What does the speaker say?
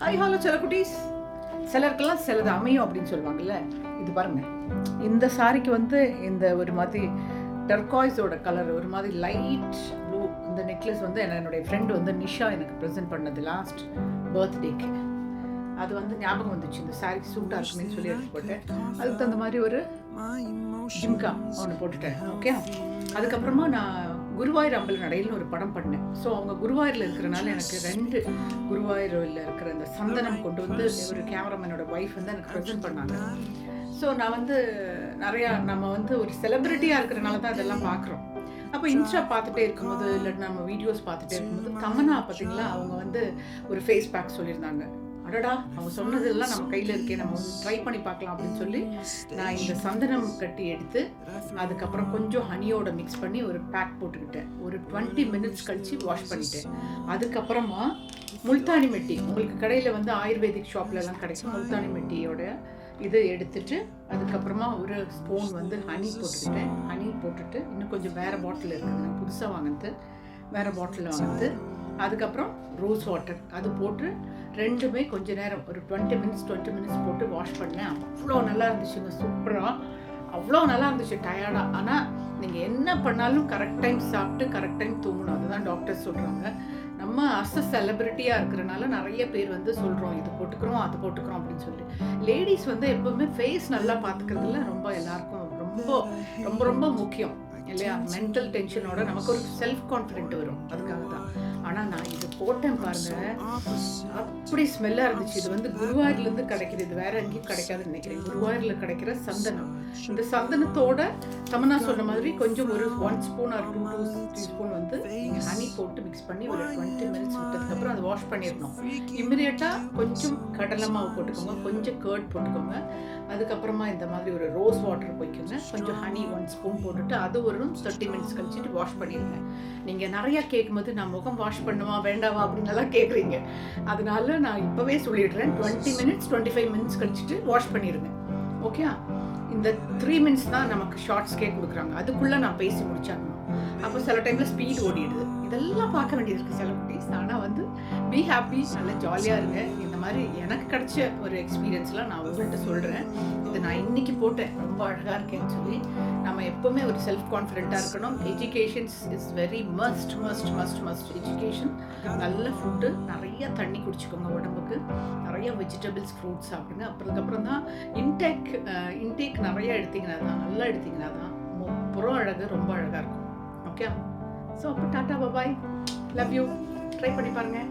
Hi hello சில குட்டீஸ் சிலருக்கெல்லாம் சிலது அமையும் அப்படின்னு சொல்லுவாங்கல்ல இது பாருங்க. இந்த சாரிக்கு வந்து இந்த ஒரு மாதிரி டர்காய்ஸோட கலர் ஒரு மாதிரி லைட் ப்ளூ இந்த நெக்லஸ் வந்து என்னுடைய ஃப்ரெண்டு வந்து நிஷா எனக்கு ப்ரெசென்ட் பண்ணது லாஸ்ட் பர்த்டேக்கு அது வந்து ஞாபகம் வந்துச்சு இந்த சாரி சூட்டாக இருக்குன்னு சொல்லி எடுத்து போட்டேன் அதுக்கு தகுந்த மாதிரி ஒரு ஜிம்கா ஒன்று போட்டுட்டேன் ஓகே அதுக்கப்புறமா நான் குருவாயூர் அம்பல நடையில்னு ஒரு படம் பண்ணேன். ஸோ அவங்க குருவாயூரில் இருக்கிறனால எனக்கு ரெண்டு குருவாயூரில் இருக்கிற அந்த சந்தனம் கொண்டு வந்து ஒரு கேமராமேனோட ஒய்ஃப் வந்து எனக்கு ப்ரெசென்ட் பண்ணாங்க. ஸோ நான் வந்து நிறையா நம்ம வந்து ஒரு செலிப்ரிட்டியாக இருக்கிறனால தான் இதெல்லாம் பார்க்குறோம் அப்போ இன்ஸ்டா பார்த்துட்டே இருக்கும்போது இல்லை நம்ம வீடியோஸ் பார்த்துட்டே இருக்கும்போது தமனா பார்த்தீங்களா அவங்க வந்து ஒரு ஃபேஸ் பேக் சொல்லியிருந்தாங்க. அடடா நம்ம சொன்னதெல்லாம் நம்ம கையில் இருக்கே நம்ம ட்ரை பண்ணி பார்க்கலாம் அப்படின்னு சொல்லி நான் இந்த சந்தனம் கட்டி எடுத்து அதுக்கப்புறம் கொஞ்சம் ஹனியோட மிக்ஸ் பண்ணி ஒரு பேக் போட்டுக்கிட்டேன். ஒரு டுவெண்ட்டி மினிட்ஸ் கழிச்சு வாஷ் பண்ணிட்டேன். அதுக்கப்புறமா முல்தானி மெட்டி உங்களுக்கு கடையில் வந்து ஆயுர்வேதிக் ஷாப்லலாம் கிடைக்கும். முல்தானி மெட்டியோட இது எடுத்துட்டு அதுக்கப்புறமா ஒரு ஸ்பூன் வந்து ஹனி போட்டுக்கிட்டேன். ஹனி போட்டுட்டு இன்னும் கொஞ்சம் வேறு பாட்டில் இருக்குது. நான் புதுசாக வாங்கினது. வேறு பாட்டிலில் வாங்கினது. அதுக்கப்புறம் ரோஸ் வாட்டர் அது போட்டு ரெண்டுமே கொஞ்ச நேரம் ஒரு டுவெண்ட்டி மினிட்ஸ் டுவெண்ட்டி மினிட்ஸ் போட்டு வாஷ் பண்ணேன். அவ்வளோ நல்லா இருந்துச்சுங்க. சூப்பராக அவ்வளோ நல்லா இருந்துச்சு டயர்டாக ஆனால் நீங்கள் என்ன பண்ணாலும் கரெக்ட் டைம் சாப்பிட்டு கரெக்ட் டைம் தூங்கணும். அதுதான் டாக்டர்ஸ் சொல்கிறாங்க நம்ம அஸ் செலிபிரிட்டியாக இருக்கிறனால நிறைய பேர் வந்து சொல்கிறோம் இது போட்டுக்கிறோம் அது போட்டுக்கிறோம் அப்படின்னு சொல்லி. லேடிஸ் வந்து எப்பவுமே ஃபேஸ் நல்லா பார்த்துக்கிறதுல ரொம்ப எல்லாருக்கும் ரொம்ப ரொம்ப ரொம்ப முக்கியம் இல்லையா? மென்டல் டென்ஷனோட நமக்கு ஒரு செல்ஃப் கான்ஃபிடென்ட் வரும். அதுக்காக தான் ஆனால் நான் இது போட்டேன் பாருங்க. அப்படி ஸ்மெல்லாக இருந்துச்சு. இது வந்து குருவாயூர்லேருந்து கிடைக்கிது. இது வேற எங்கேயும் கிடைக்காதுன்னு நினைக்கிறேன். குருவாயூரில் கிடைக்கிற சந்தனம். இந்த சந்தனத்தோட தமனா சொன்ன மாதிரி கொஞ்சம் ஒரு one spoon or two two spoon வந்து ஹனி போட்டு மிக்ஸ் பண்ணி ஒரு டுவெண்ட்டி மினிட்ஸ் விட்டதுக்கப்புறம் அதை வாஷ் பண்ணிடணும். இம்மிடியட்டாக கொஞ்சம் கடலை மாவு போட்டுக்கோங்க. கொஞ்சம் கேர்ட் போட்டுக்கோங்க. அதுக்கப்புறமா இந்த மாதிரி ஒரு ரோஸ் வாட்டர் போய்க்கோங்க கொஞ்சம் ஹனி ஒன் ஸ்பூன் போட்டுட்டு அது ஒரு தேர்ட்டி மினிட்ஸ் கழிச்சிட்டு வாஷ் பண்ணிடுங்க. நீங்கள் நிறைய கேட்கும்போது நான் முகம் வாஷ் பண்ணுமா வேண்டாவா அப்படின்னு எல்லாம் கேட்குறீங்க அதனால நான் இப்போவே சொல்லிடுறேன். Twenty minutes twenty five minutes கழிச்சிட்டு வாஷ் பண்ணிடுங்க. ஓகே இந்த த்ரீ மினிட்ஸ் தான் நமக்கு ஷார்ட்ஸ்க்கே கொடுக்குறாங்க. அதுக்குள்ளே நான் பேசி முடிச்சாகணும் அப்போ சில டைமில் ஸ்பீட் ஓடிடுது. இதெல்லாம் பார்க்க வேண்டியது இருக்குது சில குட்டீஸ். ஆனால் வந்து பி ஹாப்பி நல்லா ஜாலியாக இருங்க. இந்த மாதிரி எனக்கு கிடைச்ச ஒரு எக்ஸ்பீரியன்ஸ்லாம் நான் உங்கள்கிட்ட சொல்கிறேன் இது நான் இன்னைக்கு போட்டேன். ரொம்ப அழகாக இருக்கேன்னு சொல்லி நம்ம எப்போவுமே ஒரு செல்ஃப் கான்ஃபிடென்ட்டாக இருக்கணும். Educations is very must must must must education நல்ல ஃபுட்டு நிறைய தண்ணி குடிச்சுக்கோங்க உடம்புக்கு. நிறைய வெஜிடபிள்ஸ் ஃப்ரூட்ஸ் சாப்பிடுங்க. அப்புறதுக்கப்புறம் தான் இன்டேக் இன்டேக் நிறைய எடுத்திங்கன்னா தான் நல்லா எடுத்திங்கன்னா தான் அப்புறம் புறம் அழகு ரொம்ப அழகாக இருக்கும். ஓகே ஸோ அப்போ tata bye bye love you try பண்ணி பாருங்கள்